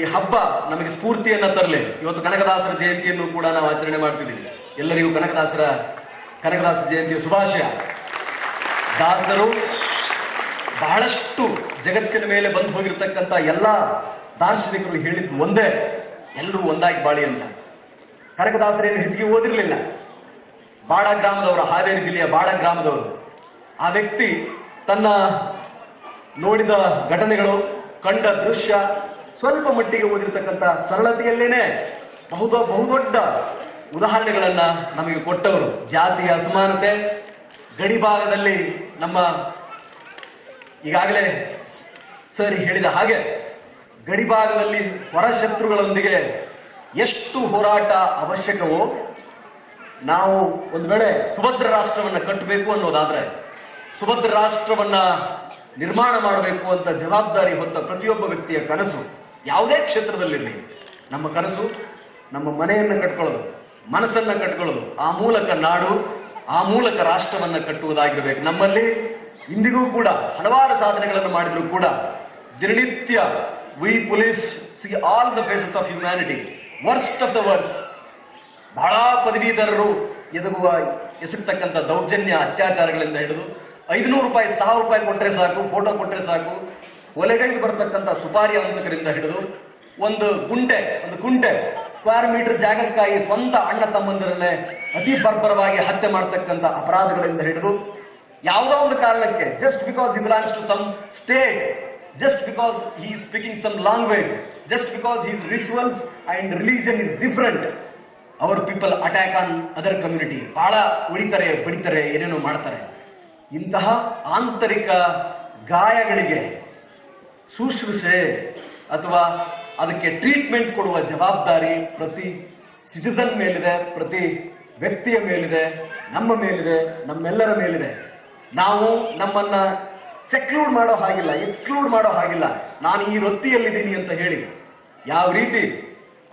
ಈ ಹಬ್ಬ ನಮಗೆ ಸ್ಫೂರ್ತಿಯನ್ನ ತರಲಿ. ಇವತ್ತು ಕನಕದಾಸರ ಜಯಂತಿಯನ್ನು ಕೂಡ ನಾವು ಆಚರಣೆ ಮಾಡ್ತಿದ್ದೀವಿ. ಎಲ್ಲರಿಗೂ ಕನಕದಾಸರ, ಕನಕದಾಸ ಜಯಂತಿಯ ಶುಭಾಶಯ. ದಾಸರು ಬಹಳಷ್ಟು ಜಗತ್ತಿನ ಮೇಲೆ ಬಂದು ಹೋಗಿರ್ತಕ್ಕಂಥ ಎಲ್ಲ ದಾರ್ಶನಿಕರು ಹೇಳಿದ್ದು ಒಂದೇ, ಎಲ್ಲರೂ ಒಂದಾಗಿ ಬಾಳಿ ಅಂತ. ಕನಕದಾಸರೇನು ಹೆಚ್ಚಿಗೆ ಓದಿರಲಿಲ್ಲ. ಬಾಡ ಗ್ರಾಮದವರು, ಹಾವೇರಿ ಜಿಲ್ಲೆಯ ಬಾಡ ಗ್ರಾಮದವರು. ಆ ವ್ಯಕ್ತಿ ತನ್ನ ನೋಡಿದ ಘಟನೆಗಳು, ಕಂಡ ದೃಶ್ಯ ಸ್ವಲ್ಪ ಮಟ್ಟಿಗೆ ಓದಿರ್ತಕ್ಕಂಥ ಸರಳತೆಯಲ್ಲೇನೆ ಬಹುದ ಬಹುದೊಡ್ಡ ಉದಾಹರಣೆಗಳನ್ನ ನಮಗೆ ಕೊಟ್ಟವರು ಜಾತಿಯ ಅಸಮಾನತೆ ಗಡಿಭಾಗದಲ್ಲಿ ನಮ್ಮ ಈಗಾಗಲೇ ಸರ್ ಹೇಳಿದ ಹಾಗೆ ಗಡಿಭಾಗದಲ್ಲಿ ಹೊರಶತ್ರುಗಳೊಂದಿಗೆ ಎಷ್ಟು ಹೋರಾಟ ಅವಶ್ಯಕವೋ ನಾವು ಒಂದು ವೇಳೆ ಸುಭದ್ರ ರಾಷ್ಟ್ರವನ್ನ ಕಟ್ಟಬೇಕು ಅನ್ನೋದಾದ್ರೆ ಸುಭದ್ರ ರಾಷ್ಟ್ರವನ್ನ ನಿರ್ಮಾಣ ಮಾಡಬೇಕು ಅಂತ ಜವಾಬ್ದಾರಿ ಹೊತ್ತ ಪ್ರತಿಯೊಬ್ಬ ವ್ಯಕ್ತಿಯ ಕನಸು. ಯಾವುದೇ ಕ್ಷೇತ್ರದಲ್ಲಿರಲಿ, ನಮ್ಮ ಕನಸು, ನಮ್ಮ ಮನೆಯನ್ನು ಕಟ್ಕೊಳ್ಳೋದು, ಮನಸ್ಸನ್ನು ಕಟ್ಕೊಳ್ಳೋದು, ಆ ಮೂಲಕ ನಾಡು, ಆ ಮೂಲಕ ರಾಷ್ಟ್ರವನ್ನು ಕಟ್ಟುವುದಾಗಿರಬೇಕು. ನಮ್ಮಲ್ಲಿ ಇಂದಿಗೂ ಕೂಡ ಹಲವಾರು ಸಾಧನೆಗಳನ್ನು ಮಾಡಿದರೂ ಕೂಡ ದಿನನಿತ್ಯ we police see all the faces of humanity worst of the worst ಬಹಳ ಪದವೀಧರರು ಎದುಗುವ ಎಸಗ್ತಕ್ಕಂಥ ದೌರ್ಜನ್ಯ, ಅತ್ಯಾಚಾರಗಳಿಂದ ಹಿಡಿದು ಐದುನೂರು ರೂಪಾಯಿ, ಸಾವಿರ ರೂಪಾಯಿ ಕೊಟ್ಟರೆ ಸಾಕು ಫೋಟೋ ಕೊಟ್ಟರೆ ಸಾಕು ಒಲೆಗೈದು ಬರತಕ್ಕಂಥ ಸುಪಾರಿ ಅಂತಕರಿಂದ ಹಿಡಿದು ಒಂದು ಗುಂಟೆ, ಒಂದು ಕುಂಟೆ ಸ್ಕ್ವೇರ್ ಮೀಟರ್ ಜಾಗಕ್ಕಾಗಿ ಸ್ವಂತ ಅಣ್ಣ ತಮ್ಮಂದಿರಲ್ಲೇ ಅತಿ ಬರ್ಬರವಾಗಿ ಹತ್ಯೆ ಮಾಡತಕ್ಕಂಥ ಅಪರಾಧಗಳಿಂದ ಹಿಡಿದು ಯಾವುದೋ ಒಂದು ಕಾರಣಕ್ಕೆ just because he belongs to some state just because he speaking some language just because he's rituals and religion is different our people attack on other community ಬಹಳ ಹೊಡಿತಾರೆ ಬಡಿತಾರೆ, ಏನೇನೋ ಮಾಡ್ತಾರೆ. ಇಂತಹ ಆಂತರಿಕ ಗಾಯಗಳಿಗೆ ಶುಶ್ರೂಷೆ ಅಥವಾ ಅದಕ್ಕೆ ಟ್ರೀಟ್ಮೆಂಟ್ ಕೊಡುವ ಜವಾಬ್ದಾರಿ ಪ್ರತಿ ಸಿಟಿಸನ್ ಮೇಲಿದೆ, ಪ್ರತಿ ವ್ಯಕ್ತಿಯ ಮೇಲಿದೆ, ನಮ್ಮ ಮೇಲಿದೆ, ನಮ್ಮೆಲ್ಲರ ಮೇಲಿದೆ. ನಾವು ನಮ್ಮನ್ನ ಸೆಕ್ಲೂಡ್ ಮಾಡೋ ಹಾಗಿಲ್ಲ ಎಕ್ಸ್ಕ್ಲೂಡ್ ಮಾಡೋ ಹಾಗಿಲ್ಲ. ನಾನು ಈ ವೃತ್ತಿಯಲ್ಲಿದ್ದೀನಿ ಅಂತ ಹೇಳಿ, ಯಾವ ರೀತಿ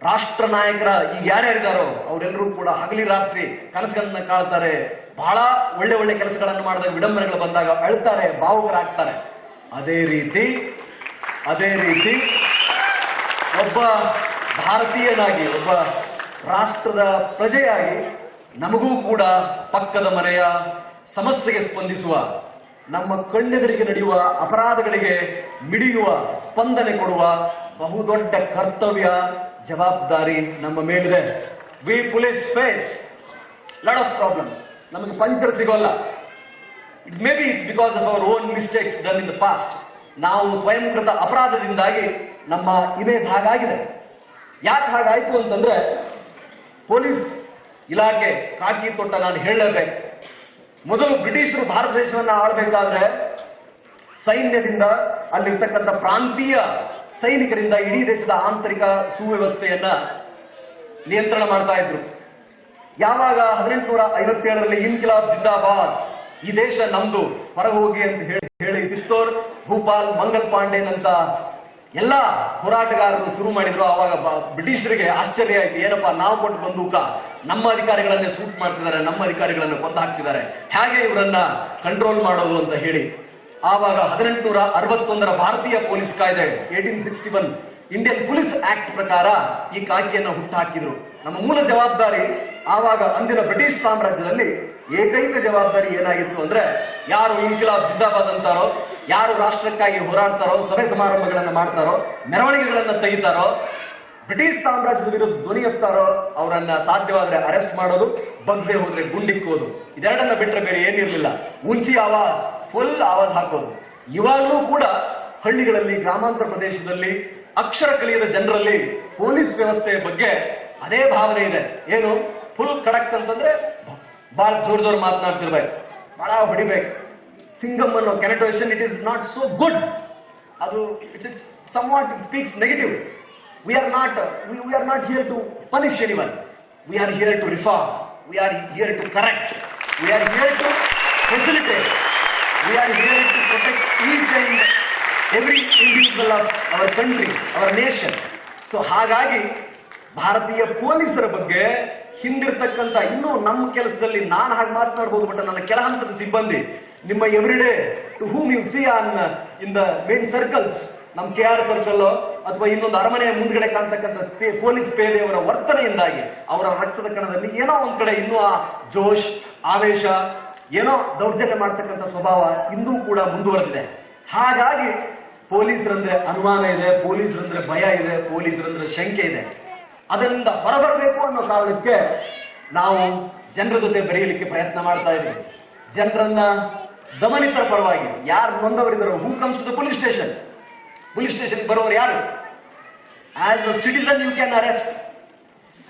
ರಾಷ್ಟ್ರ ನಾಯಕರ ಈಗ ಯಾರ್ಯಾರಿದ್ದಾರೋ ಅವರೆಲ್ಲರೂ ಕೂಡ ಹಗಲಿ ರಾತ್ರಿ ಕನಸುಗಳನ್ನ ಕಾಳ್ತಾರೆ ಬಹಳ ಒಳ್ಳೆ ಒಳ್ಳೆ ಕೆಲಸಗಳನ್ನು ಮಾಡಿದಾಗ ವಿಡಂಬನೆಗಳು ಬಂದಾಗ ಅಳ್ತಾರೆ, ಭಾವುಕರಾಗ್ತಾರೆ. ಅದೇ ರೀತಿ ಅದೇ ರೀತಿ ಒಬ್ಬ ಭಾರತೀಯನಾಗಿ, ಒಬ್ಬ ರಾಷ್ಟ್ರದ ಪ್ರಜೆಯಾಗಿ ನಮಗೂ ಕೂಡ ಪಕ್ಕದ ಮನೆಯ ಸಮಸ್ಯೆಗೆ ಸ್ಪಂದಿಸುವ, ನಮ್ಮ ಕಣ್ಣೆದುರಿಗೆ ನಡೆಯುವ ಅಪರಾಧಗಳಿಗೆ ಮಿಡಿಯುವ, ಸ್ಪಂದನೆ ಕೊಡುವ ಬಹುದೊಡ್ಡ ಕರ್ತವ್ಯ, ಜವಾಬ್ದಾರಿ ನಮ್ಮ ಮೇಲಿದೆ. We police face lot of problems ನಮಗೆ ಪಂಚರ್ ಸಿಗೋಲ್ಲ. It's maybe it's because of our own mistakes done in the past ನಾವು ಸ್ವಯಂಕೃತ ಅಪರಾಧದಿಂದಾಗಿ ನಮ್ಮ ಇಮೇಜ್ ಹಾಗಾಗಿದೆ. ಯಾಕೆ ಹಾಗಾಯ್ತು ಅಂತಂದ್ರೆ ಪೊಲೀಸ್ ಇಲಾಖೆ ಕಾಕಿ ತೊಟ್ಟ ನಾನು ಹೇಳಲೇಬೇಕು. ಮೊದಲು ಬ್ರಿಟಿಷರು ಭಾರತ ದೇಶವನ್ನ ಆಳ್ಬೇಕಾದ್ರೆ ಸೈನ್ಯದಿಂದ ಅಲ್ಲಿರ್ತಕ್ಕಂಥ ಪ್ರಾಂತೀಯ ಸೈನಿಕರಿಂದ ಇಡೀ ದೇಶದ ಆಂತರಿಕ ಸುವ್ಯವಸ್ಥೆಯನ್ನ ನಿಯಂತ್ರಣ ಮಾಡ್ತಾ ಇದ್ರು. ಯಾವಾಗ ಹದಿನೆಂಟುನೂರ ಐವತ್ತೇಳರಲ್ಲಿ ಇನ್ಕಿಲಾಬ್ ಜಿಂದಾಬಾದ್ ಈ ದೇಶ ನಮ್ದು ಹೊರಗೆ ಹೋಗಿ ಅಂತ ಹೇಳಿ ಹೇಳಿ ಚಿತ್ತೋರ್ ಭೂಪಾಲ್ ಮಂಗಲ್ ಪಾಂಡೆ ಅಂತ ಎಲ್ಲ ಹೋರಾಟಗಾರರು ಶುರು ಮಾಡಿದ್ರು. ಅವಾಗ ಬ- ಬ್ರಿಟಿಷರಿಗೆ ಆಶ್ಚರ್ಯ ಆಯ್ತು. ಏನಪ್ಪಾ, ನಾವು ಕೊಟ್ಟು ಬಂದೂಕ ನಮ್ಮ ಅಧಿಕಾರಿಗಳನ್ನೇ ಸೂಟ್ ಮಾಡ್ತಿದ್ದಾರೆ, ನಮ್ಮ ಅಧಿಕಾರಿಗಳನ್ನು ಹಾಕ್ತಿದ್ದಾರೆ. ಹೇಗೆ ಇವರನ್ನ ಕಂಟ್ರೋಲ್ ಮಾಡೋದು ಅಂತ ಹೇಳಿ. ಆವಾಗ ಹದಿನೆಂಟುನೂರ ಅರವತ್ತೊಂದರ ಭಾರತೀಯ ಪೊಲೀಸ್ ಕಾಯ್ದೆ eighteen sixty one Indian police act ಪ್ರಕಾರ ಈ ಕಾಕಿಯನ್ನು ಹುಟ್ಟಾಕಿದ್ರು. ನಮ್ಮ ಮೂಲ ಜವಾಬ್ದಾರಿ ಆವಾಗ ಅಂದಿನ ಬ್ರಿಟಿಷ್ ಸಾಮ್ರಾಜ್ಯದಲ್ಲಿ ಏಕೈಕ ಜವಾಬ್ದಾರಿ ಏನಾಗಿತ್ತು ಅಂದ್ರೆ ಯಾರು ಇನ್ಕಿಲಾಬ್ ಜಿಂದಾಬಾದ್ ಅಂತಾರೋ, ಯಾರು ರಾಷ್ಟ್ರಕ್ಕಾಗಿ ಹೋರಾಡ್ತಾರೋ, ಸಭೆ ಸಮಾರಂಭಗಳನ್ನು ಮಾಡ್ತಾರೋ, ಮೆರವಣಿಗೆಗಳನ್ನು ತೆಗಿತಾರೋ, ಬ್ರಿಟಿಷ್ ಸಾಮ್ರಾಜ್ಯದ ವಿರುದ್ಧ ಧ್ವನಿ ಎತ್ತಾರೋ, ಅವರನ್ನ ಸಾಧ್ಯವಾದ್ರೆ ಅರೆಸ್ಟ್ ಮಾಡೋದು ಬಗ್ಗೆ ಹೋದ್ರೆ ಗುಂಡಿಕ್ಕೋದು ಇದೆರಡನ್ನ ಬಿಟ್ಟರೆ ಬೇರೆ ಏನಿರಲಿಲ್ಲ. ಉಂಚಿ ಆವಾಜ್ ಫುಲ್ ಆವಾಜ್ ಹಾಕೋದು. ಇವಾಗಲೂ ಕೂಡ ಹಳ್ಳಿಗಳಲ್ಲಿ, ಗ್ರಾಮಾಂತರ ಪ್ರದೇಶದಲ್ಲಿ ಅಕ್ಷರ ಕಲಿಯದ ಜನರಲ್ಲಿ ಪೊಲೀಸ್ ವ್ಯವಸ್ಥೆಯ ಬಗ್ಗೆ ಅದೇ ಭಾವನೆ ಇದೆ. ಏನು? ಫುಲ್ ಕಡಕ್ ಅಂತಂದ್ರೆ ಬಹಳ ಜೋರ್ ಜೋರ್ ಮಾತನಾಡ್ತಿರ್ಬೇಕು. ಬಹಳ ಹೊಡಿಬೇಕು. ಸಿಂಗಮ್ ಅನ್ನೋ characterisation it is not so good ಅದು it's it's somewhat it speaks negative we are not we are not here to punish anyone we are here to reform we are here to correct we are here to facilitate we are here to protect each and every individual of our country our nation so ಹಾಗಾಗಿ ಭಾರತೀಯ ಪೊಲೀಸರ ಬಗ್ಗೆ ಹಿಂದಿರ್ತಕ್ಕಂಥ ಇನ್ನೂ ನಮ್ಮ ಕೆಲಸದಲ್ಲಿ ನಾನು ಹಾಗೆ ಮಾತನಾಡಬಹುದು ಬಟ್ ನನ್ನ ಕೆಲ ಹಂತದ ಸಿಬ್ಬಂದಿ, ನಿಮ್ಮ every day to whom you see on in the main circles ನಮ್ಮ ಕೆ ಆರ್ ಸರ್ಕಲ್ ಅಥವಾ ಇನ್ನೊಂದು ಅರಮನೆಯ ಮುಂದ್ಗಡೆ ಕಾಣ್ತಕ್ಕಂಥ ಪೊಲೀಸ್ ಪೇದೆಯವರ ವರ್ತನೆಯಿಂದಾಗಿ ಅವರ ರಕ್ತದ ಕಣದಲ್ಲಿ ಏನೋ ಒಂದ್ ಕಡೆ ಇನ್ನೂ ಆ ಜೋಶ್, ಆವೇಶ, ಏನೋ ದೌರ್ಜನ್ಯ ಮಾಡ್ತಕ್ಕಂಥ ಸ್ವಭಾವ ಇಂದೂ ಕೂಡ ಮುಂದುವರೆದಿದೆ. ಹಾಗಾಗಿ ಪೊಲೀಸರಂದ್ರೆ ಅನುಮಾನ ಇದೆ, ಪೊಲೀಸರಂದ್ರೆ ಭಯ ಇದೆ, ಪೊಲೀಸರಂದ್ರೆ ಶಂಕೆ ಇದೆ. ಅದರಿಂದ ಹೊರಬರಬೇಕು ಅನ್ನೋ ಕಾರಣಕ್ಕೆ ನಾವು ಜನರ ಜೊತೆ ಬೆರೆಯಲಿಕ್ಕೆ ಪ್ರಯತ್ನ ಮಾಡ್ತಾ ಇದ್ದೀವಿ. ಜನರನ್ನ ದಮನಿತರ ಪರವಾಗಿ ಯಾರು ನೊಂದವರಿದ್ದಾರೋ who comes to the police station police station ಬರೋರು ಯಾರು? As a citizen you can arrest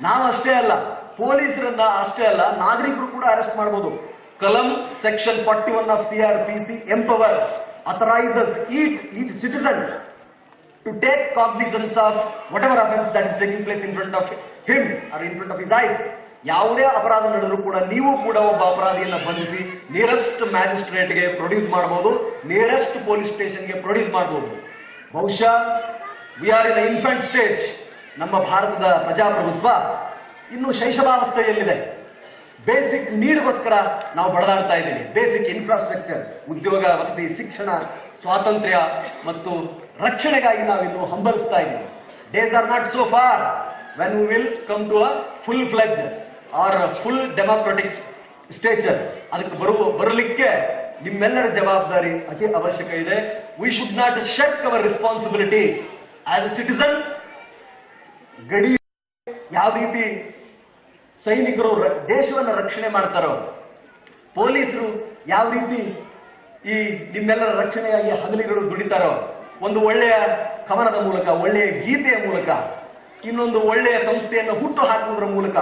ನಾವು ಅಷ್ಟೇ ಅಲ್ಲ, ಪೊಲೀಸರನ್ನ ಅಷ್ಟೇ ಅಲ್ಲ, ನಾಗರಿಕರು ಕೂಡ ಅರೆಸ್ಟ್ ಮಾಡಬಹುದು ಕಲಂ section forty one of C R P C empowers authorises it each citizen to take cognizance of whatever offense that is taking place in front of him or in front of his eyes. ಯಾವುದೇ ಅಪರಾಧ ನಡೆದರೂ ಕೂಡ ನೀವು ಕೂಡ ಒಬ್ಬ ಅಪರಾಧಿಯನ್ನು ಬಂಧಿಸಿ nearest ಮ್ಯಾಜಿಸ್ಟ್ರೇಟ್ಗೆ ಪ್ರೊಡ್ಯೂಸ್ ಮಾಡಬಹುದು ನಿಯರೆಸ್ಟ್ ಪೊಲೀಸ್ ಸ್ಟೇಷನ್ಗೆ ಪ್ರೊಡ್ಯೂಸ್ ಮಾಡಬಹುದು. ಬಹುಶಃ we are in infant stage ನಮ್ಮ ಭಾರತದ ಪ್ರಜಾಪ್ರಭುತ್ವ ಇನ್ನು ಶೈಶವಾವಸ್ಥೆಯಲ್ಲಿದೆ. ಬೇಸಿಕ್ ನೀಡ್ಗೋಸ್ಕರ ನಾವು ಬಡದಾಡ್ತಾ ಇದ್ದೀವಿ. ಬೇಸಿಕ್ ಇನ್ಫ್ರಾಸ್ಟ್ರಕ್ಚರ್ ಉದ್ಯೋಗ, ವಸತಿ, ಶಿಕ್ಷಣ, ಸ್ವಾತಂತ್ರ್ಯ ಮತ್ತು ರಕ್ಷಣೆಗಾಗಿ ನಾವಿನ್ನು ಹಂಬಲಿಸ್ತಾ ಇದ್ದೀವಿ. Days are not so far when we will come to a full fledged or full democratic stature ಅದಕ್ಕೆ ಬರುವ, ಬರಲಿಕ್ಕೆ ನಿಮ್ಮೆಲ್ಲರ ಜವಾಬ್ದಾರಿ ಅತಿ ಅವಶ್ಯಕ ಇದೆ. We should not shed our responsibilities as a citizen ಗಡಿ ಯಾವ ರೀತಿ ಸೈನಿಕರು ದೇಶವನ್ನು ರಕ್ಷಣೆ ಮಾಡ್ತಾರೋ? ಪೊಲೀಸರು ಯಾವ ರೀತಿ ಈ ನಿಮ್ಮೆಲ್ಲರ ರಕ್ಷಣೆಯಾಗಿ ಹಗಲಿಗಳು ದುಡಿತಾರೋ? ಒಂದು ಒಳ್ಳೆಯ ಕವನದ ಮೂಲಕ, ಒಳ್ಳೆಯ ಗೀತೆಯ ಮೂಲಕ, ಇನ್ನೊಂದು ಒಳ್ಳೆಯ ಸಂಸ್ಥೆಯನ್ನು ಹುಟ್ಟು ಹಾಕುವುದರ ಮೂಲಕ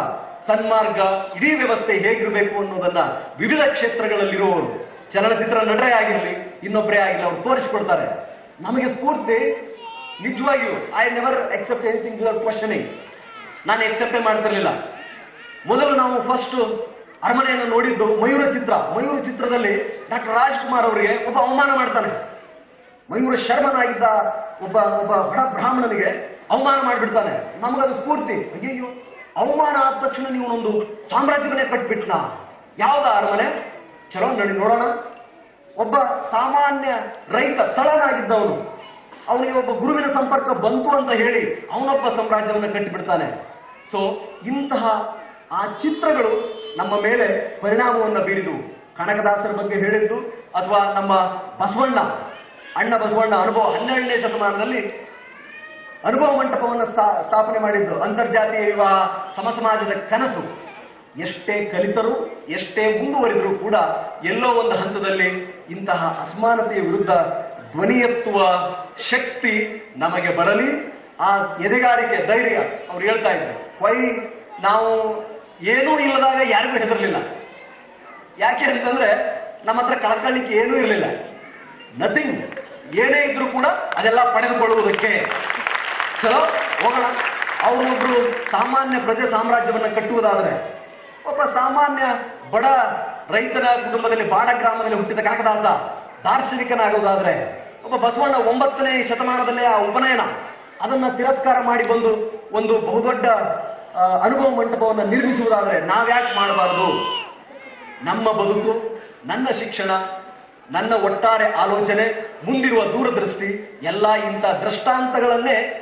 ಸನ್ಮಾರ್ಗ, ಇಡೀ ವ್ಯವಸ್ಥೆ ಹೇಗಿರಬೇಕು ಅನ್ನೋದನ್ನ ವಿವಿಧ ಕ್ಷೇತ್ರಗಳಲ್ಲಿರುವವರು, ಚಲನಚಿತ್ರ ನಟರೇ ಆಗಿರಲಿ ಇನ್ನೊಬ್ಬರೇ ಆಗಿರಲಿ, ಅವ್ರು ತೋರಿಸಿಕೊಡ್ತಾರೆ. ನಮಗೆ ಸ್ಫೂರ್ತಿ, ನಿಜವಾಗಿಯೂ I never except anything without questioning ನಾನು ಎಕ್ಸೆಪ್ಟೇ ಮಾಡ್ತಿರ್ಲಿಲ್ಲ. ಮೊದಲು ನಾವು ಫಸ್ಟ್ ಅರಮನೆಯನ್ನು ನೋಡಿದ್ದು ಮಯೂರ ಚಿತ್ರ. ಮಯೂರ ಚಿತ್ರದಲ್ಲಿ ಡಾಕ್ಟರ್ ರಾಜ್ಕುಮಾರ್ ಅವರಿಗೆ ಒಬ್ಬ ಅವಮಾನ ಮಾಡ್ತಾನೆ. ಮಯೂರ ಶರ್ಮನಾಗಿದ್ದ ಒಬ್ಬ ಒಬ್ಬ ಬಡ ಬ್ರಾಹ್ಮಣನಿಗೆ ಅವಮಾನ ಮಾಡಿಬಿಡ್ತಾನೆ. ನಮಗದು ಸ್ಫೂರ್ತಿ. ಅಯ್ಯಯ್ಯೋ, ಅವಮಾನ ಆದ ತಕ್ಷಣ ನೀವು ಒಂದು ಸಾಮ್ರಾಜ್ಯವನ್ನೇ ಕಟ್ಬಿಟ್ನಾ. ಯಾವ್ದ ಅರಮನೆ? ಚಲೋ, ನಡಿ ನೋಡೋಣ. ಒಬ್ಬ ಸಾಮಾನ್ಯ ರೈತ ಸಳನಾಗಿದ್ದವನು ಅವನಿಗೆ ಒಬ್ಬ ಗುರುವಿನ ಸಂಪರ್ಕ ಬಂತು ಅಂತ ಹೇಳಿ ಅವನೊಬ್ಬ ಸಾಮ್ರಾಜ್ಯವನ್ನು ಕಟ್ಟಿಬಿಡ್ತಾನೆ. ಸೊ ಇಂತಹ ಆ ಚಿತ್ರಗಳು ನಮ್ಮ ಮೇಲೆ ಪರಿಣಾಮವನ್ನು ಬೀರಿದವು. ಕನಕದಾಸರ ಬಗ್ಗೆ ಹೇಳಿದ್ದು ಅಥವಾ ನಮ್ಮ ಬಸವಣ್ಣ, ಅಣ್ಣ ಬಸವಣ್ಣ ಅನುಭವ ಹನ್ನೆರಡನೇ ಶತಮಾನದಲ್ಲಿ ಅನುಭವ ಮಂಟಪವನ್ನು ಸ್ಥಾ- ಸ್ಥಾಪನೆ ಮಾಡಿದ್ದು. ಅಂತರ್ಜಾತೀಯ ವಿವಾಹ ಸಮಸಮಾಜದ ಕನಸು. ಎಷ್ಟೇ ಕಲಿತರು, ಎಷ್ಟೇ ಮುಂದುವರಿದರೂ ಕೂಡ ಎಲ್ಲೋ ಒಂದು ಹಂತದಲ್ಲಿ ಇಂತಹ ಅಸಮಾನತೆಯ ವಿರುದ್ಧ ಧ್ವನಿ ಎತ್ತುವ ಶಕ್ತಿ ನಮಗೆ ಬರಲಿ. ಆ ಎದೆಗಾರಿಕೆ ಧೈರ್ಯ ಅವ್ರು ಹೇಳ್ತಾ ಇದ್ರು. ವೈ ನಾವು ಏನೂ ಇಲ್ಲದಾಗ ಯಾರಿಗೂ ಹೆದರ್ಲಿಲ್ಲ. ಯಾಕೆ ಅಂತಂದ್ರೆ ನಮ್ಮ ಹತ್ರ ಕಳ್ಕೊಳ್ಳಿಕ್ಕೆ ಏನೂ ಇರಲಿಲ್ಲ. ನಥಿಂಗ್ ಏನೇ ಇದ್ರೂ ಕೂಡ ಅದೆಲ್ಲ ಪಡೆದುಕೊಳ್ಳುವುದಕ್ಕೆ. ಚಲೋ, ಹೋಗೋಣ. ಅವರು ಒಬ್ರು ಸಾಮಾನ್ಯ ಪ್ರಜೆ ಸಾಮ್ರಾಜ್ಯವನ್ನು ಕಟ್ಟುವುದಾದರೆ, ಒಬ್ಬ ಸಾಮಾನ್ಯ ಬಡ ರೈತನ ಕುಟುಂಬದಲ್ಲಿ, ಬಾಡ ಗ್ರಾಮದಲ್ಲಿ ಹುಟ್ಟಿದ ಕನಕದಾಸ ದಾರ್ಶನಿಕನಾಗುವುದಾದ್ರೆ ಒಬ್ಬ ಬಸವಣ್ಣ ಒಂಬತ್ತನೇ ಶತಮಾನದಲ್ಲೇ ಆ ಉಪನಯನ, ಅದನ್ನ ತಿರಸ್ಕಾರ ಮಾಡಿ ಬಂದು ಒಂದು ಬಹುದೊಡ್ಡ ಅನುಭವ ಮಂಟಪವನ್ನು ನಿರ್ಮಿಸುವುದಾದರೆ ನಾವ್ಯಾಕೆ ಮಾಡಬಾರದು? ನಮ್ಮ ಬದುಕು, ನನ್ನ ಶಿಕ್ಷಣ, ನನ್ನ ಒಟ್ಟಾರೆ ಆಲೋಚನೆ, ಮುಂದಿರುವ ದೂರದೃಷ್ಟಿ, ಎಲ್ಲ ಇಂಥ ದೃಷ್ಟಾಂತಗಳನ್ನೇ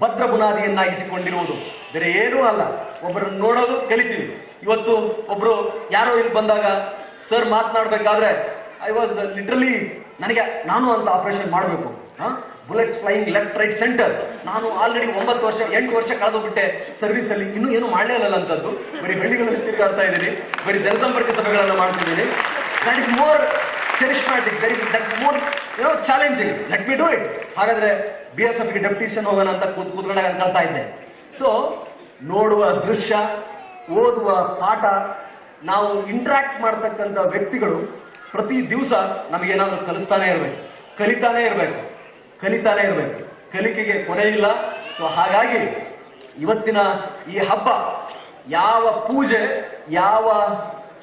ಭದ್ರ ಬುನಾದಿಯನ್ನಾಗಿಸಿಕೊಂಡಿರುವುದು. ಬೇರೆ ಏನೂ ಅಲ್ಲ. ಒಬ್ಬರನ್ನು ನೋಡೋದು ಕಲಿತೀವಿ. ಇವತ್ತು ಒಬ್ರು ಯಾರೋ ಇಲ್ಲಿ ಬಂದಾಗ, ಸರ್, ಮಾತನಾಡಬೇಕಾದ್ರೆ ಐ ವಾಸ್ ಲಿಟ್ರಲಿ ನನಗೆ ನಾನು ಅಂತ ಆಪರೇಷನ್ ಮಾಡಬೇಕು. Bullets flying left right centre ನಾನು ಆಲ್ರೆಡಿ ಒಂಬತ್ತು ವರ್ಷ, ಎಂಟು ವರ್ಷ ಕಳೆದೋಗ್ಬಿಟ್ಟೆ ಸರ್ವಿಸ್ ಅಲ್ಲಿ. ಇನ್ನೂ ಏನು ಮಾಡಲೇ ಇಲ್ಲ ಅಂತದ್ದು. ಬರೀ ಹಳ್ಳಿಗಳಲ್ಲಿ ತಿರುಗಾಡ್ತಾ ಇದ್ದೀನಿ. ಬರೀ ಜನಸಂಪರ್ಕ ಸಭೆಗಳನ್ನು ಮಾಡ್ತಿದ್ದೀನಿ. That is more charismatic that is that's more ಏನೋ challenging let me do it ಹಾಗಾದ್ರೆ ಬಿ ಎಸ್ ಎಫ್ಗೆ ಡೆಪ್ಯೂಟೇಷನ್ ಹೋಗೋಣ ಅಂತ ಕೂತ್ ಕೂತ್ಕೊಂಡಾಗ ಕಳ್ತಾ ಇದ್ದೆ. ಸೊ ನೋಡುವ ದೃಶ್ಯ, ಓದುವ ಪಾಠ, ನಾವು ಇಂಟ್ರಾಕ್ಟ್ ಮಾಡ್ತಕ್ಕಂಥ ವ್ಯಕ್ತಿಗಳು ಪ್ರತಿ ದಿವಸ ನಮಗೇನಾದರೂ ಕಲಿಸ್ತಾನೆ ಇರಬೇಕು. ಕಲಿತಾನೆ ಇರಬೇಕು. ಕಲಿತಾನೆ ಇರಬೇಕು. ಕಲಿಕೆಗೆ ಕೊನೆ ಇಲ್ಲ. ಸೊ ಹಾಗಾಗಿ ಇವತ್ತಿನ ಈ ಹಬ್ಬ, ಯಾವ ಪೂಜೆ, ಯಾವ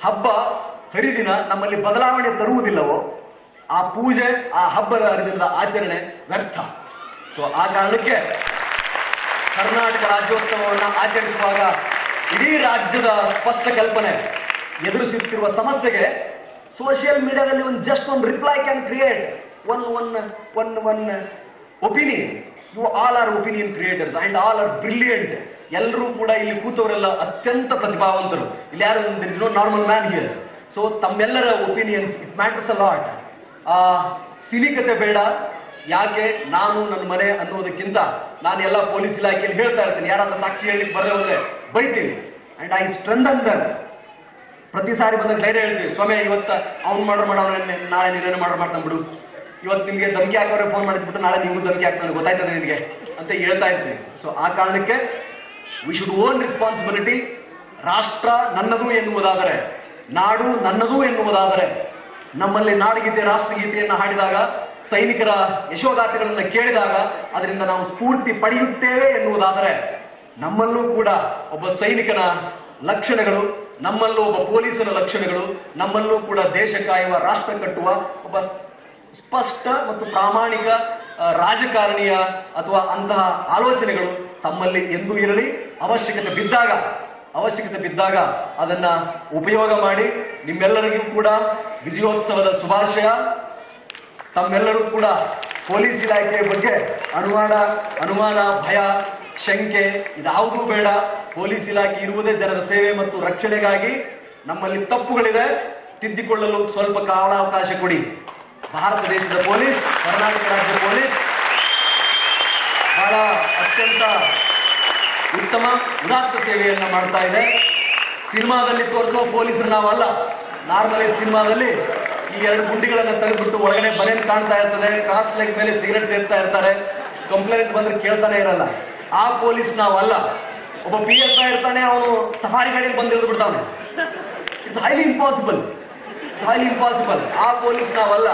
ಹಬ್ಬ ಹರಿದಿನ ನಮ್ಮಲ್ಲಿ ಬದಲಾವಣೆ ತರುವುದಿಲ್ಲವೋ, ಆ ಪೂಜೆ, ಆ ಹಬ್ಬದ ಹರಿದಿನದ ಆಚರಣೆ ವ್ಯರ್ಥ. ಸೊ ಆ ಕಾರಣಕ್ಕೆ ಕರ್ನಾಟಕ ರಾಜ್ಯೋತ್ಸವವನ್ನು ಆಚರಿಸುವಾಗ ಇಡೀ ರಾಜ್ಯದ ಸ್ಪಷ್ಟ ಕಲ್ಪನೆ, ಎದುರಿಸುತ್ತಿರುವ ಸಮಸ್ಯೆಗೆ ಸೋಷಿಯಲ್ ಮೀಡಿಯಾದಲ್ಲಿ ಒಂದು ಜಸ್ಟ್ ಒಂದು reply can create one one one one opinion you all are opinion creators and all are brilliant ಎಲ್ಲರೂ ಕೂಡ ಇಲ್ಲಿ ಕೂತವರೆಲ್ಲ ಅತ್ಯಂತ ಪ್ರತಿಭಾವಂತರು. ಇಲ್ಲಿ ಯಾರು? No normal man here so ತಮ್ಮೆಲ್ಲರ opinions it matters a lot ಆ, ಸಿನಿಕತೆ ಬೇಡ. ಯಾಕೆ? ನಾನು ನನ್ನ ಮನೆ ಅನ್ನೋದಕ್ಕಿಂತ ನಾನು ಎಲ್ಲ ಪೊಲೀಸ್ ಇಲಾಖೆಯಲ್ಲಿ ಹೇಳ್ತಾ ಇರ್ತೀನಿ. ಯಾರಾದ್ರೂ ಸಾಕ್ಷಿ ಹೇಳಲಿಕ್ಕೆ ಬರದೆ ಹೋದ್ರೆ ಬೈತೀವಿ ಅಂಡ್ ಐ ಸ್ಟ್ರೆಂತ್ ದಮ್ ಪ್ರತಿ ಸಾರಿ ಬಂದಾಗ ಧೈರ್ಯ ಹೇಳ್ತೀವಿ. ಸ್ವಾಮಿ, ಇವತ್ತು ಅವ್ನು ಮಾಡ್ರ ಮಾಡ ನಾಳೆ ನೀನೇನು ಮಾಡ್ರ ಮಾಡ್ತಾನೆ ಬಿಡು. ಇವತ್ತು ನಿಮ್ಗೆ ಧಮಕಿ ಹಾಕೋರೆ ಫೋನ್ ಮಾಡಿಸ್ಬಿಟ್ಟು ನಾಳೆ ನಿಮ್ಗೂ ಧಮಕಿ ಹಾಕ್ತಾನೆ ಗೊತ್ತಾಯ್ತದೆ ನಿನಗೆ ಅಂತ ಹೇಳ್ತಾ ಇರ್ತೀವಿ ಸೊ ಆ ಕಾರಣಕ್ಕೆ ವಿ ಶುಡ್ ಓನ್ ರೆಸ್ಪಾನ್ಸಿಬಿಲಿಟಿ ರಾಷ್ಟ್ರ ನನ್ನದು ಎನ್ನುವುದಾದರೆ, ನಾಡು ನನ್ನದು ಎನ್ನುವುದಾದರೆ, ನಮ್ಮಲ್ಲಿ ನಾಡಗೀತೆ, ರಾಷ್ಟ್ರಗೀತೆಯನ್ನು ಹಾಡಿದಾಗ, ಸೈನಿಕರ ಯಶೋಗಾಥೆಗಳನ್ನು ಕೇಳಿದಾಗ, ಅದರಿಂದ ನಾವು ಸ್ಫೂರ್ತಿ ಪಡೆಯುತ್ತೇವೆ ಎನ್ನುವುದಾದರೆ, ನಮ್ಮಲ್ಲೂ ಕೂಡ ಒಬ್ಬ ಸೈನಿಕನ ಲಕ್ಷಣಗಳು, ನಮ್ಮಲ್ಲೂ ಒಬ್ಬ ಪೊಲೀಸರ ಲಕ್ಷಣಗಳು, ನಮ್ಮಲ್ಲೂ ಕೂಡ ದೇಶ ಕಾಯುವ, ರಾಷ್ಟ್ರ ಕಟ್ಟುವ ಒಬ್ಬ ಸ್ಪಷ್ಟ ಮತ್ತು ಪ್ರಾಮಾಣಿಕ ರಾಜಕಾರಣಿಯ ಅಥವಾ ಅಂತಹ ಆಲೋಚನೆಗಳು ತಮ್ಮಲ್ಲಿ ಎಂದೂ ಇರಲಿ, ಅವಶ್ಯಕತೆ ಬಿದ್ದಾಗ ಅವಶ್ಯಕತೆ ಬಿದ್ದಾಗ ಅದನ್ನ ಉಪಯೋಗ ಮಾಡಿ ನಿಮ್ಮೆಲ್ಲರಿಗೂ ಕೂಡ ವಿಜಯೋತ್ಸವದ ಶುಭಾಶಯ. ತಮ್ಮೆಲ್ಲರೂ ಕೂಡ ಪೊಲೀಸ್ ಇಲಾಖೆಯ ಬಗ್ಗೆ ಅನುಮಾನ ಅನುಮಾನ, ಭಯ, ಶಂಕೆ ಇದಾವುದೂ ಬೇಡ. ಪೊಲೀಸ್ ಇಲಾಖೆ ಇರುವುದೇ ಜನರ ಸೇವೆ ಮತ್ತು ರಕ್ಷಣೆಗಾಗಿ ನಮ್ಮಲ್ಲಿ ತಪ್ಪುಗಳಿದೆ ತಿದ್ದಿಕೊಳ್ಳಲು ಸ್ವಲ್ಪ ಕಾಲಾವಕಾಶ ಕೊಡಿ. ಭಾರತ ದೇಶದ ಪೊಲೀಸ್, ಕರ್ನಾಟಕ ರಾಜ್ಯ ಪೊಲೀಸ್. ಬಹಳ ಅತ್ಯಂತ ಉತ್ತಮ, ಉದಾತ್ತ ಸೇವೆಯನ್ನು ಮಾಡ್ತಾ ಇದೆ. ಸಿನಿಮಾದಲ್ಲಿ ತೋರಿಸುವ ಪೊಲೀಸರು ನಾವಲ್ಲ. ನಾರ್ಮಲಿ ಸಿನಿಮಾದಲ್ಲಿ ಈ ಎರಡು ಗುಂಡಿಗಳನ್ನು ತೆಗೆದುಬಿಟ್ಟು ಒಳಗಡೆ ಬಲೆನ್ ಕಾಣ್ತಾ ಇರ್ತದೆ. ಕ್ರಾಸ್ ಲೆಗ್ ಮೇಲೆ ಸಿಗರೆಟ್ ಸೇರ್ತಾ ಇರ್ತಾರೆ. ಕಂಪ್ಲೇಂಟ್ ಬಂದ್ರೆ ಕೇಳ್ತಾನೆ ಇರಲ್ಲ. ಆ ಪೊಲೀಸ್ ನಾವಲ್ಲ. ಒಬ್ಬ ಪಿ ಎಸ್ ಐ ಇರ್ತಾನೆ, ಅವನು ಸಫಾರಿ ಗಾಡಿಯಲ್ಲಿ ಬಂದು ಇಳಿದು ಬಿಡ್ತಾನೆ it's highly impossible highly impossible ಆ ಪೊಲೀಸ್ ನಾವಲ್ಲ.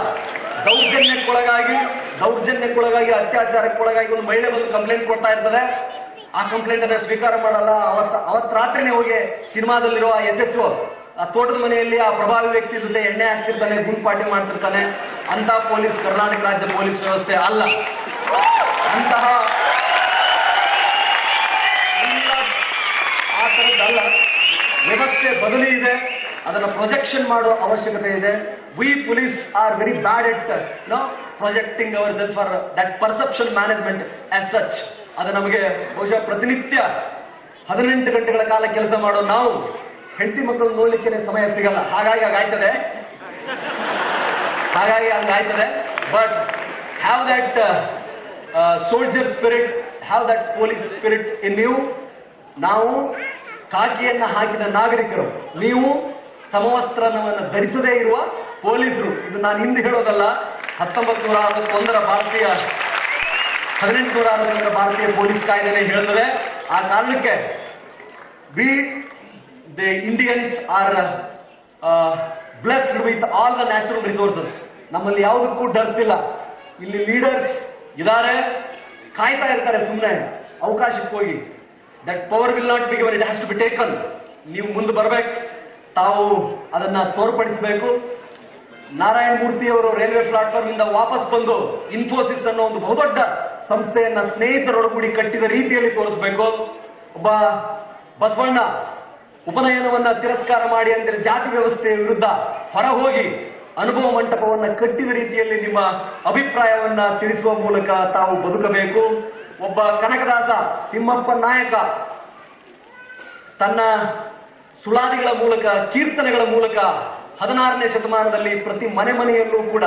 ದೌರ್ಜನ್ಯಕ್ಕೊಳಗಾಗಿ ದೌರ್ಜನ್ಯಕ್ಕೊಳಗಾಗಿ, ಅತ್ಯಾಚಾರಕ್ಕೊಳಗಾಗಿ ಒಂದು ಮಹಿಳೆ ಬಂದು ಕಂಪ್ಲೇಂಟ್ ಕೊಡ್ತಾ ಇರ್ತದೆ. ಆ ಕಂಪ್ಲೇಂಟ್ ಅನ್ನ ಸ್ವೀಕಾರ ಮಾಡಲ್ಲ. ಅವತ್ ಅವತ್ ರಾತ್ರಿನೇ ಹೋಗಿ ಸಿನಿಮಾದಲ್ಲಿರೋ ಆ ಎಸ್ ಎಚ್ ಆ ತೋಟದ ಮನೆಯಲ್ಲಿ ಆ ಪ್ರಭಾವಿ ವ್ಯಕ್ತಿ ಜೊತೆ ಎಣ್ಣೆ ಹಾಕ್ತಿರ್ತಾನೆ ಗುಂಪು ಪಾರ್ಟಿ ಮಾಡ್ತಿರ್ತಾನೆ. ಅಂತ ಪೊಲೀಸ್, ಕರ್ನಾಟಕ ರಾಜ್ಯ ಪೊಲೀಸ್ ವ್ಯವಸ್ಥೆ ಅಲ್ಲ. ಅಂತಹ ಆ ಥರದ್ದಲ್ಲ ವ್ಯವಸ್ಥೆ ಬದಲಿ ಇದೆ. ಅದನ್ನ ಪ್ರೊಜೆಕ್ಷನ್ ಮಾಡೋ ಅವಶ್ಯಕತೆ ಇದೆ. We police are very bad at no projecting our self for that perception management as such ಅದು ನಮಗೆ ಬಹುಶಃ ಪ್ರತಿನಿತ್ಯ ಹದಿನೆಂಟು ಗಂಟೆಗಳ ಕಾಲ ಕೆಲಸ ಮಾಡೋ ನಾವು ಹೆಂಡತಿ ಮಕ್ಕಳು ನೋಡ್ಲಿಕ್ಕೆ ಸಮಯ ಸಿಗಲ್ಲ. ಹಾಗಾಗಿ ಹಾಗಾಯ್ತದೆ ಹಾಗಾಗಿ ಹಂಗಾಯ್ತದೆ but have that soldier spirit have that police spirit in ನೀವು ನಾವು ಕಾಕಿಯನ್ನ ಹಾಕಿದ ನಾಗರಿಕರು, ನೀವು ಸಮವಸ್ತ್ರವನ್ನು ಧರಿಸದೇ ಇರುವ ಪೊಲೀಸರು. ಇದು ನಾನು ಹಿಂದೆ ಹೇಳೋದಲ್ಲ ಹತ್ತೊಂಬತ್ತು ನೂರ ಅರವತ್ತೊಂದರ ಭಾರತೀಯ ಹದಿನೆಂಟುನೂರ ಅರವತ್ತೊಂದರ ಭಾರತೀಯ ಪೊಲೀಸ್ ಕಾಯ್ದೆನೇ ಹೇಳ್ತದೆ ಆ ಕಾರಣಕ್ಕೆ we the Indians are blessed with all the natural resources ನಮ್ಮಲ್ಲಿ ಯಾವುದಕ್ಕೂ ಡರ್ತಿಲ್ಲ ಇಲ್ಲಿ. ಲೀಡರ್ಸ್ ಇದ್ದಾರೆ. ಕಾಯ್ತಾ ಇರ್ತಾರೆ ಸುಮ್ಮನೆ ಅವಕಾಶಕ್ಕೆ ಹೋಗಿ. That power will not be given it has to be taken ನೀವು ಮುಂದೆ ಬರ್ಬೇಕು. ತಾವು ಅದನ್ನ ತೋರ್ಪಡಿಸಬೇಕು. ನಾರಾಯಣ ಮೂರ್ತಿ ಅವರು ರೈಲ್ವೆ ಪ್ಲಾಟ್ಫಾರ್ಮ್ ಇಂದ ವಾಪಸ್ ಬಂದು ಇನ್ಫೋಸಿಸ್ ಅನ್ನೋ ಒಂದು ಬಹುದೊಡ್ಡ ಸಂಸ್ಥೆಯನ್ನ ಸ್ನೇಹಿತರೊಡಗೂಡಿ ಕಟ್ಟಿದ ರೀತಿಯಲ್ಲಿ ತೋರಿಸಬೇಕು. ಒಬ್ಬ ಬಸವಣ್ಣ, ಉಪನಯನವನ್ನ ತಿರಸ್ಕಾರ ಮಾಡಿ ಅಂದ್ರೆ ಜಾತಿ ವ್ಯವಸ್ಥೆಯ ವಿರುದ್ಧ ಹೊರ ಹೋಗಿ ಅನುಭವ ಮಂಟಪವನ್ನ ಕಟ್ಟಿದ ರೀತಿಯಲ್ಲಿ ನಿಮ್ಮ ಅಭಿಪ್ರಾಯವನ್ನ ತಿಳಿಸುವ ಮೂಲಕ ತಾವು ಬದುಕಬೇಕು. ಒಬ್ಬ ಕನಕದಾಸ, ತಿಮ್ಮಪ್ಪ ನಾಯಕ, ತನ್ನ ಸುಳಾದಿಗಳ ಮೂಲಕ, ಕೀರ್ತನೆಗಳ ಮೂಲಕ ಹದಿನಾರನೇ ಶತಮಾನದಲ್ಲಿ ಪ್ರತಿ ಮನೆ ಮನೆಯಲ್ಲೂ ಕೂಡ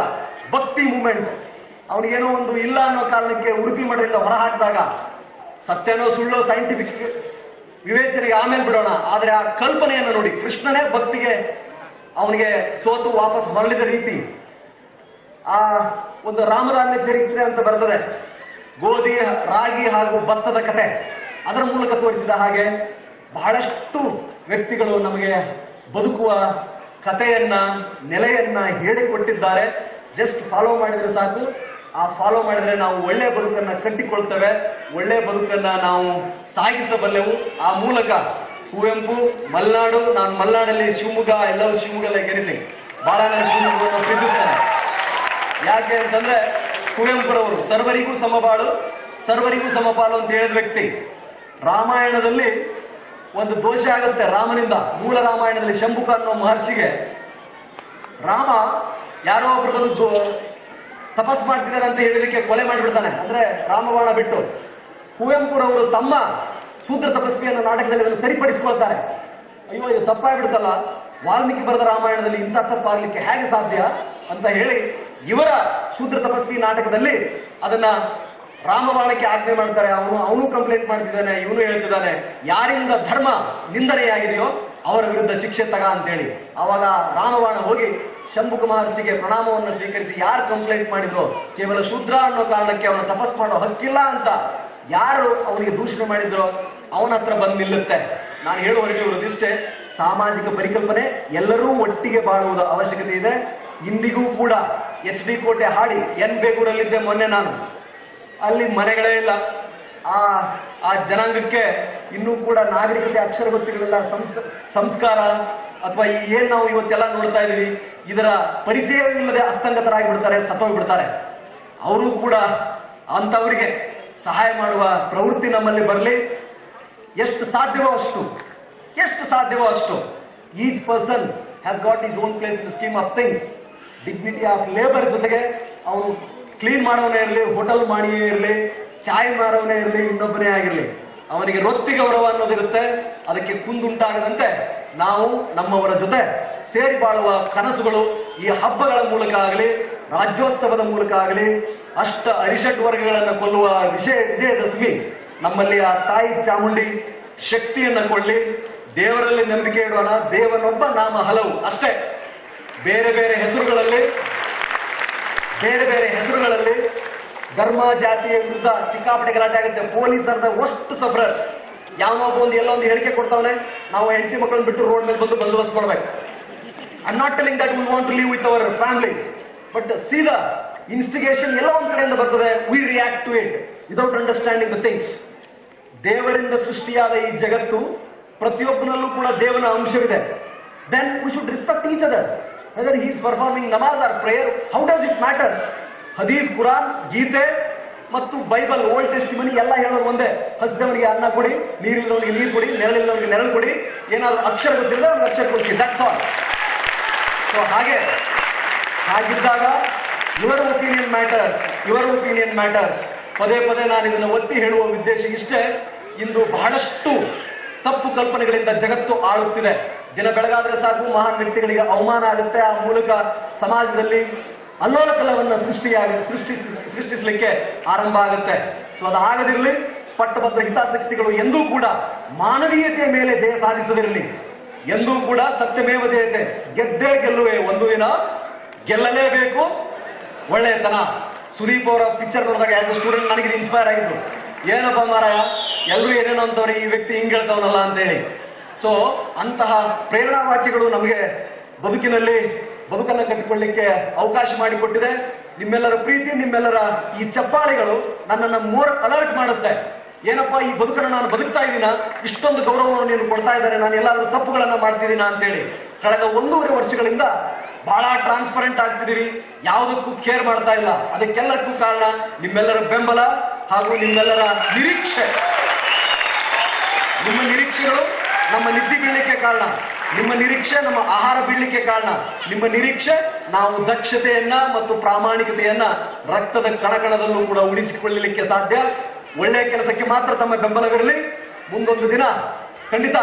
ಭಕ್ತಿ ಮೂಮೆಂಟ್ ಏನೋ ಒಂದು ಇಲ್ಲ ಅನ್ನೋ ಕಾರಣಕ್ಕೆ ಉಡುಪಿ ಮಠದಿಂದ ಹೊರ ಹಾಕಿದಾಗ ಸತ್ಯನೋ ಸುಳ್ಳೋ ಸೈಂಟಿಫಿಕ್ ವಿವೇಚನೆಗೆ ಆಮೇಲೆ ಬಿಡೋಣ. ಆದರೆ ಆ ಕಲ್ಪನೆಯನ್ನು ನೋಡಿ, ಕೃಷ್ಣನೇ ಭಕ್ತಿಗೆ ಅವನಿಗೆ ಸೋತು ವಾಪಸ್ ಮರಳಿದ ರೀತಿ ಆ ಒಂದು ರಾಮಧಾನ್ಯ ಚರಿತ್ರೆ ಅಂತ ಬರ್ತದೆ. ಗೋಧಿ, ರಾಗಿ ಹಾಗೂ ಭತ್ತದ ಕತೆ ಅದರ ಮೂಲಕ ತೋರಿಸಿದ ಹಾಗೆ ಬಹಳಷ್ಟು ವ್ಯಕ್ತಿಗಳು ನಮಗೆ ಬದುಕುವ ಕಥೆಯನ್ನ, ನೆಲೆಯನ್ನ ಹೇಳಿಕೊಟ್ಟಿದ್ದಾರೆ. ಜಸ್ಟ್ ಫಾಲೋ ಮಾಡಿದ್ರೆ ಸಾಕು. ಆ ಫಾಲೋ ಮಾಡಿದ್ರೆ ನಾವು ಒಳ್ಳೆ ಬದುಕನ್ನ ಕಟ್ಟಿಕೊಳ್ತೇವೆ. ಒಳ್ಳೆ ಬದುಕನ್ನ ನಾವು ಸಾಗಿಸಬಲ್ಲೆವು. ಆ ಮೂಲಕ ಕುವೆಂಪು, ಮಲ್ನಾಡು, ನಾನು ಮಲ್ನಾಡಲ್ಲಿ ಶಿವಮೊಗ್ಗ ಎಲ್ಲರೂ ಶಿವಮೊಗ್ಗ ಲೈಕ್ ಎನಿಥಿಂಗ್ ಬಾಲಾನಗರ ನಾನು ಶಿವಮೊಗ್ಗವನ್ನು ಯಾಕೆ ಅಂತಂದ್ರೆ ಕುವೆಂಪುರವರು ಸರ್ವರಿಗೂ ಸಮಬಾಳು, ಸರ್ವರಿಗೂ ಸಮಪಾಲು ಅಂತ ಹೇಳಿದ ವ್ಯಕ್ತಿ. ರಾಮಾಯಣದಲ್ಲಿ ಒಂದು ದೋಷ ಆಗುತ್ತೆ ರಾಮನಿಂದ ಮೂಲ ರಾಮಾಯಣದಲ್ಲಿ ಶಂಭುಕ ಅನ್ನೋ ಮಹರ್ಷಿಗೆ. ರಾಮ ಯಾರೋ ಒಬ್ರು ಬಂದು ತಪಸ್ ಮಾಡ್ತಿದ್ದಾರೆ ಅಂತ ಹೇಳಿದಕ್ಕೆ ಕೊಲೆ ಮಾಡಿಬಿಡ್ತಾನೆ. ಅಂದ್ರೆ ರಾಮಬಾಣ ಬಿಟ್ಟು ಕುವೆಂಪುರವರು ತಮ್ಮ ಸೂತ್ರ ತಪಸ್ವಿಯನ್ನು ನಾಟಕದಲ್ಲಿ ಅದನ್ನು ಸರಿಪಡಿಸಿಕೊಳ್ತಾರೆ. ಅಯ್ಯೋ, ಇದು ತಪ್ಪಾಗ್ಬಿಡ್ತಲ್ಲ ವಾಲ್ಮೀಕಿ ಬರೆದ ರಾಮಾಯಣದಲ್ಲಿ ಇಂಥ ತಪ್ಪಾಗಲಿಕ್ಕೆ ಹೇಗೆ ಸಾಧ್ಯ ಅಂತ ಹೇಳಿ ಇವರ ಸೂತ್ರ ತಪಸ್ವಿ ನಾಟಕದಲ್ಲಿ ಅದನ್ನ ರಾಮಬಾಣಕ್ಕೆ ಆಜ್ಞೆ ಮಾಡ್ತಾರೆ. ಅವನು ಅವನು ಕಂಪ್ಲೇಂಟ್ ಮಾಡ್ತಿದ್ದಾನೆ, ಇವನು ಹೇಳ್ತಿದ್ದಾನೆ. ಯಾರಿಂದ ಧರ್ಮ ನಿಂದನೆಯಾಗಿದೆಯೋ ಅವರ ವಿರುದ್ಧ ಶಿಕ್ಷೆ ತಗ ಅಂತೇಳಿ. ಅವಾಗ ರಾಮಬಾಣ ಹೋಗಿ ಶಂಭುಕ ಮಹರ್ಷಿಗೆ ಪ್ರಣಾಮವನ್ನು ಸ್ವೀಕರಿಸಿ ಯಾರು ಕಂಪ್ಲೇಂಟ್ ಮಾಡಿದ್ರು, ಕೇವಲ ಶೂದ್ರ ಅನ್ನೋ ಕಾರಣಕ್ಕೆ ಅವನ ತಪಸ್ ಮಾಡೋ ಹಕ್ಕಿಲ್ಲ ಅಂತ ಯಾರು ಅವನಿಗೆ ದೂಷಣೆ ಮಾಡಿದ್ರು ಅವನ ಹತ್ರ ಬಂದು ನಿಲ್ಲುತ್ತೆ. ನಾನು ಹೇಳುವವರೆಗೆ ಇಷ್ಟೇ ಸಾಮಾಜಿಕ ಪರಿಕಲ್ಪನೆ ಎಲ್ಲರೂ ಒಟ್ಟಿಗೆ ಬಾಳುವುದ ಅವಶ್ಯಕತೆ ಇದೆ. ಇಂದಿಗೂ ಕೂಡ ಎಚ್ ಡಿ ಕೋಟೆ ಹಾಡಿ ಎನ್ ಬೇಗೂರಲ್ಲಿದ್ದೆ ಮೊನ್ನೆ ನಾನು. ಅಲ್ಲಿ ಮನೆಗಳೇ ಇಲ್ಲ. ಆ ಆ ಜನಾಂಗಕ್ಕೆ ಇನ್ನೂ ಕೂಡ ನಾಗರಿಕತೆ ಅಕ್ಷರ ಗೊತ್ತಿರಲಿಲ್ಲ ಸಂಸ್, ಸಂಸ್ಕಾರ ಅಥವಾ ಏನ್ ನಾವು ಇವತ್ತೆಲ್ಲ ನೋಡ್ತಾ ಇದೀವಿ, ಇದರ ಪರಿಚಯವಿಲ್ಲದೆ ಅಸ್ತಂಗತರಾಗಿ ಬಿಡ್ತಾರೆ ಸತ್ತೋಗ್ಬಿಡ್ತಾರೆ. ಅವರು ಕೂಡ ಅಂತವರಿಗೆ ಸಹಾಯ ಮಾಡುವ ಪ್ರವೃತ್ತಿ ನಮ್ಮಲ್ಲಿ ಬರಲಿ. ಎಷ್ಟು ಸಾಧ್ಯವೋ ಅಷ್ಟು, ಎಷ್ಟು ಸಾಧ್ಯವೋ ಅಷ್ಟು. Each person has got his own place in scheme of things dignity of labour ಜೊತೆಗೆ ಅವನು ಕ್ಲೀನ್ ಮಾಡೋನೇ ಇರಲಿ ಹೋಟೆಲ್ ಮಾಡಿಯೇ ಇರಲಿ, ಚಾಯ್ ಮಾರೋನೇ ಇರಲಿ, ಇನ್ನೊಬ್ಬನೇ ಆಗಿರಲಿ, ಅವನಿಗೆ ರೊತ್ತಿ ಗೌರವ ಅನ್ನೋದಿರುತ್ತೆ ಅದಕ್ಕೆ ಕುಂದುಂಟಾಗದಂತೆ ನಾವು ನಮ್ಮವರ ಜೊತೆ ಸೇರಿ ಬಾಳುವ ಕನಸುಗಳು ಈ ಹಬ್ಬಗಳ ಮೂಲಕ ಆಗಲಿ, ರಾಜ್ಯೋತ್ಸವದ ಮೂಲಕ ಆಗಲಿ, ಅಷ್ಟ ಅರಿಷಟ್ ವರ್ಗಗಳನ್ನು ಕೊಲ್ಲುವ ವಿಜಯ ವಿಜಯದಶಮಿ ನಮ್ಮಲ್ಲಿ ಆ ತಾಯಿ ಚಾಮುಂಡಿ ಶಕ್ತಿಯನ್ನು ಕೊಡಲಿ. ದೇವರಲ್ಲಿ ನಂಬಿಕೆ ಇಡೋಣ, ದೇವನೊಬ್ಬ ನಾಮ ಹಲವು ಅಷ್ಟೇ. ಬೇರೆ ಬೇರೆ ಹೆಸರುಗಳಲ್ಲಿ ಬೇರೆ ಬೇರೆ ಹೆಸರುಗಳಲ್ಲಿ ಧರ್ಮ ಜಾತಿಯ ವಿರುದ್ಧ ಸಿಕ್ಕಾಪಟ್ಟೆ ಗಲಾಟೆ ಆಗುತ್ತೆ. ಪೊಲೀಸರದ ಒಷ್ಟು ಸಫರರ್ಸ್ ಯಾವೊಬ್ಬ ಒಂದು ಎಲ್ಲ ಒಂದು ಹೇಳಿಕೆ ಕೊಡ್ತಾವನೆ. ನಾವು ಹೆಂಡತಿ ಮಕ್ಕಳನ್ನ ಬಿಟ್ಟು ರೋಡ್ ಮೇಲೆ ಬಂದು ಬಂದೋಬಸ್ತ್ ಮಾಡ್ಬೇಕು. I not telling that we want to live with our families but ಸೀದಾ ಇನ್ಸ್ಟಿಗೇಷನ್ ಎಲ್ಲ ಒಂದು ಕಡೆಯಿಂದ ಬರ್ತದೆ. We react to it without understanding the things ದೇವರಿಂದ ಸೃಷ್ಟಿಯಾದ ಈ ಜಗತ್ತು ಪ್ರತಿಯೊಬ್ಬನಲ್ಲೂ ಕೂಡ ದೇವನ ಅಂಶವಿದೆ. Then we should respect each other whether he is performing namaz or prayer how does it matters Hadith Quran Gita ಮತ್ತು ಬೈಬಲ್ ಓಲ್ಡ್ ಟೆಸ್ಟ್ ಮನಿ ಎಲ್ಲ ಹೇಳೋರು ಒಂದೇ. ಹಸಿದವನಿಗೆ ಅನ್ನ ಕೊಡಿ, ನೀರಿಲ್ಲದವನಿಗೆ ನೀರು ಕೊಡಿ, ನೆರಳಿಲ್ಲದವನಿಗೆ ನೆರಳು ಕೊಡಿ. ಏನಾದ್ರು ಅಕ್ಷರ ಗೊತ್ತಿಲ್ಲ ಅವ್ನಿಗೆ ಅಕ್ಷರ ಕೊಡಿಸಿ. ದಟ್ಸ್ ಆಲ್ ಸೊ ಹಾಗೆ. ಹಾಗಿದ್ದಾಗ your opinion matters your opinion matters ಪದೇ ಪದೇ ನಾನು ಇದನ್ನು ಒತ್ತಿ ಹೇಳುವ ಉದ್ದೇಶ ಇಷ್ಟೇ. ಇಂದು ಬಹಳಷ್ಟು ತಪ್ಪು ಕಲ್ಪನೆಗಳಿಂದ ಜಗತ್ತು ಆಳುತ್ತಿದೆ. ದಿನ ಬೆಳಗಾದ್ರೆ ಸಾಕು, ಮಹಾನ್ ವ್ಯಕ್ತಿಗಳಿಗೆ ಅವಮಾನ ಆಗುತ್ತೆ. ಆ ಮೂಲಕ ಸಮಾಜದಲ್ಲಿ ಅಲ್ಲೋಲ ಕಲವನ್ನ ಸೃಷ್ಟಿಯಾಗ, ಸೃಷ್ಟಿ, ಸೃಷ್ಟಿಸಲಿಕ್ಕೆ ಆರಂಭ ಆಗುತ್ತೆ. ಸೊ ಅದು ಆಗದಿರಲಿ ಪಟ್ಟಭದ್ರ ಹಿತಾಸಕ್ತಿಗಳು ಎಂದೂ ಕೂಡ ಮಾನವೀಯತೆಯ ಮೇಲೆ ಜಯ ಸಾಧಿಸದಿರಲಿ. ಎಂದೂ ಕೂಡ ಸತ್ಯಮೇವ ಜಯತೆ. ಗೆದ್ದೇ ಗೆಲ್ಲುವೆ. ಒಂದು ದಿನ ಗೆಲ್ಲಲೇಬೇಕು. ಒಳ್ಳೆಯತನ ಸುದೀಪ್ ಅವರ ಪಿಕ್ಚರ್ ನೋಡಿದಾಗ ಆಸ್ ಅ ಸ್ಟೂಡೆಂಟ್ ನನಗೆ ಇನ್ಸ್ಪೈರ್ ಆಗಿದ್ದು, ಏನಪ್ಪ ಮಾರಾಯ? ಎಲ್ಲರೂ ಏನೇನೋ ಅಂತವ್ರೆ, ಈ ವ್ಯಕ್ತಿ ಹಿಂಗೆ ಹೇಳ್ತಾವನಲ್ಲ ಅಂತೇಳಿ. ಸೊ ಅಂತಹ ಪ್ರೇರಣಾ ವಾಕ್ಯಗಳು ನಮಗೆ ಬದುಕಿನಲ್ಲಿ ಬದುಕನ್ನು ಕಟ್ಟಿಕೊಳ್ಳಿಕ್ಕೆ ಅವಕಾಶ ಮಾಡಿಕೊಟ್ಟಿದೆ. ನಿಮ್ಮೆಲ್ಲರ ಪ್ರೀತಿ, ನಿಮ್ಮೆಲ್ಲರ ಈ ಚಪ್ಪಾಳೆಗಳು ನನ್ನನ್ನು ಮೋರ್ ಅಲರ್ಟ್ ಮಾಡುತ್ತೆ. ಏನಪ್ಪ, ಈ ಬದುಕನ್ನು ನಾನು ಬದುಕ್ತಾ ಇದ್ದೀನ? ಇಷ್ಟೊಂದು ಗೌರವವನ್ನು ನೀನು ಕೊಡ್ತಾ ಇದ್ದಾರೆ. ನಾನು ಎಲ್ಲಾದ್ರೂ ತಪ್ಪುಗಳನ್ನು ಮಾಡ್ತಿದ್ದೀನ ಅಂತೇಳಿ. ಕಳೆದ ಒಂದೂವರೆ ವರ್ಷಗಳಿಂದ ಬಹಳ ಟ್ರಾನ್ಸ್ಪರೆಂಟ್ ಆಗ್ತಿದ್ದೀವಿ. ಯಾವುದಕ್ಕೂ ಕೇರ್ ಮಾಡ್ತಾ ಇಲ್ಲ. ಅದಕ್ಕೆಲ್ಲಕ್ಕೂ ಕಾರಣ ನಿಮ್ಮೆಲ್ಲರ ಬೆಂಬಲ ಹಾಗೂ ನಿಮ್ಮೆಲ್ಲರ ನಿರೀಕ್ಷೆ. ನಿಮ್ಮ ನಿರೀಕ್ಷೆಗಳು ನಮ್ಮ ನಿದ್ದೆ ಬೀಳಲಿಕ್ಕೆ ಕಾರಣ, ನಿಮ್ಮ ನಿರೀಕ್ಷೆ ನಮ್ಮ ಆಹಾರ ಬೀಳಲಿಕ್ಕೆ ಕಾರಣ. ನಿಮ್ಮ ನಿರೀಕ್ಷೆ ನಾವು ದಕ್ಷತೆಯನ್ನ ಮತ್ತು ಪ್ರಾಮಾಣಿಕತೆಯನ್ನ ರಕ್ತದ ಕಣಕಣದಲ್ಲೂ ಕೂಡ ಉಳಿಸಿಕೊಳ್ಳಲಿಕ್ಕೆ ಸಾಧ್ಯ. ಒಳ್ಳೆಯ ಕೆಲಸಕ್ಕೆ ಮಾತ್ರ ತಮ್ಮ ಬೆಂಬಲವಿರಲಿ. ಮುಂದೊಂದು ದಿನ ಖಂಡಿತ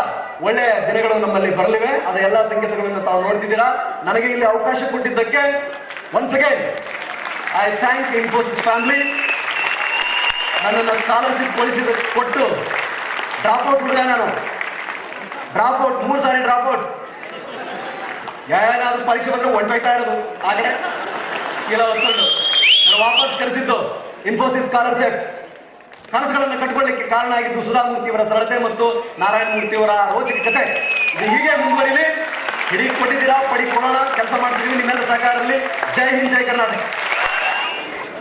ಒಳ್ಳೆಯ ದಿನಗಳು ನಮ್ಮಲ್ಲಿ ಬರಲಿವೆ. ಅದ ಎಲ್ಲ ಸಂಕೇತಗಳನ್ನು ತಾವು ನೋಡ್ತಿದ್ದೀರಾ. ನನಗೆ ಇಲ್ಲಿ ಅವಕಾಶ ಕೊಟ್ಟಿದ್ದಕ್ಕೆ once again I thank Infosys family ನನ್ನನ್ನು ಸ್ಕಾಲರ್ಶಿಪ್ ಕೊಡಿಸಿದ ಕೊಟ್ಟು ಡ್ರಾಪ್ ಔಟ್ ಹುಡುಗ ನಾನು. ಡ್ರಾಪ್ ಔಟ್ ಮೂರು ಸಾರಿ ಡ್ರಾಪ್ ಔಟ್ ಯಾರು ಪರೀಕ್ಷೆ ಬಂದ್ರೆ ಹೊಂಟೋಯ್ತಾ ಇರೋದು ಆ ಕಡೆ ಚೀಲ ಹೊತ್ಕೊಂಡು ನಾನು ವಾಪಸ್ ಕರೆಸಿದ್ದು ಇನ್ಫೋಸಿಸ್ ಸ್ಕಾಲರ್ಶಿಪ್ ಕನಸುಗಳನ್ನು ಕಟ್ಕೊಳ್ಳಿಕ್ಕೆ ಕಾರಣ ಆಗಿದ್ದು ಸುಧಾಮೂರ್ತಿ ಅವರ ಸರಳತೆ ಮತ್ತು ನಾರಾಯಣ ಮೂರ್ತಿ ಅವರ ರೋಚಕ ಕತೆ. ಇದು ಹೀಗೆ ಮುಂದುವರಿಲಿ. ಇಡೀ ಕೊಟ್ಟಿದ್ದೀರಾ, ಪಡಿ ಕೊಡೋಣ, ಕೆಲಸ ಮಾಡ್ತಿದ್ದೀವಿ ನಿಮ್ಮೆಲ್ಲ ಸಹಕಾರದಲ್ಲಿ. ಜೈ ಹಿಂದ್, ಜೈ ಕರ್ನಾಟಕ.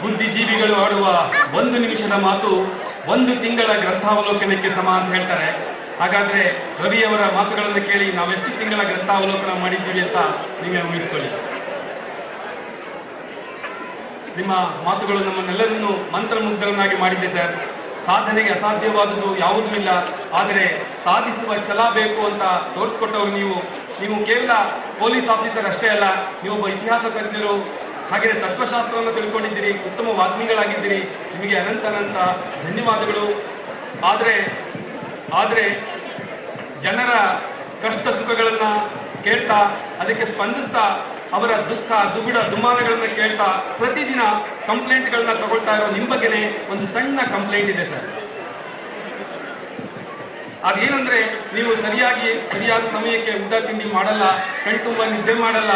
ಬುದ್ಧಿಜೀವಿಗಳು ಆಡುವ ಒಂದು ನಿಮಿಷದ ಮಾತು ಒಂದು ತಿಂಗಳ ಗ್ರಂಥಾವಲೋಕನಕ್ಕೆ ಸಮ ಅಂತ ಹೇಳ್ತಾರೆ. ಹಾಗಾದ್ರೆ ರವಿಯವರ ಮಾತುಗಳನ್ನು ಕೇಳಿ ನಾವೆಷ್ಟು ತಿಂಗಳ ಗ್ರಂಥಾವಲೋಕನ ಮಾಡಿದ್ದೀವಿ ಅಂತ ನೀವೇ ಊಹಿಸ್ಕೊಳ್ಳಿ. ನಿಮ್ಮ ಮಾತುಗಳು ನಮ್ಮನ್ನೆಲ್ಲರನ್ನು ಮಂತ್ರಮುಗ್ಧರನ್ನಾಗಿ ಮಾಡಿದ್ದೆ ಸರ್. ಸಾಧನೆಗೆ ಅಸಾಧ್ಯವಾದುದು ಯಾವುದೂ ಇಲ್ಲ. ಆದರೆ ಸಾಧಿಸುವ ಛಲ ಬೇಕು ಅಂತ ತೋರಿಸ್ಕೊಟ್ಟವರು ನೀವು. ನೀವು ಕೇವಲ ಪೊಲೀಸ್ ಆಫೀಸರ್ ಅಷ್ಟೇ ಅಲ್ಲ, ನೀವೊಬ್ಬ ಇತಿಹಾಸ ತಜ್ಞರು. ಹಾಗೆಯೇ ತತ್ವಶಾಸ್ತ್ರವನ್ನು ತಿಳ್ಕೊಂಡಿದ್ದೀರಿ, ಉತ್ತಮ ವಾಗ್ಮಿಗಳಾಗಿದ್ದೀರಿ. ನಿಮಗೆ ಅನಂತ ಅನಂತ ಧನ್ಯವಾದಗಳು. ಆದರೆ ಆದರೆ ಜನರ ಕಷ್ಟ ಸುಖಗಳನ್ನು ಕೇಳ್ತಾ, ಅದಕ್ಕೆ ಸ್ಪಂದಿಸ್ತಾ, ಅವರ ದುಃಖ ದುಗುಡ ದುಮಾನಗಳನ್ನು ಕೇಳ್ತಾ ಪ್ರತಿದಿನ ಕಂಪ್ಲೇಂಟ್ಗಳನ್ನ ತಗೊಳ್ತಾ ಇರೋ ನಿಮ್ಮ ಬಗ್ಗೆನೇ ಒಂದು ಸಣ್ಣ ಕಂಪ್ಲೇಂಟ್ ಇದೆ ಸರ್. ಅದೇನಂದ್ರೆ ನೀವು ಸರಿಯಾಗಿ, ಸರಿಯಾದ ಸಮಯಕ್ಕೆ ಊಟ ತಿಂಡಿ ಮಾಡಲ್ಲ, ಕಣ್ತುಂಬ ನಿದ್ದೆ ಮಾಡಲ್ಲ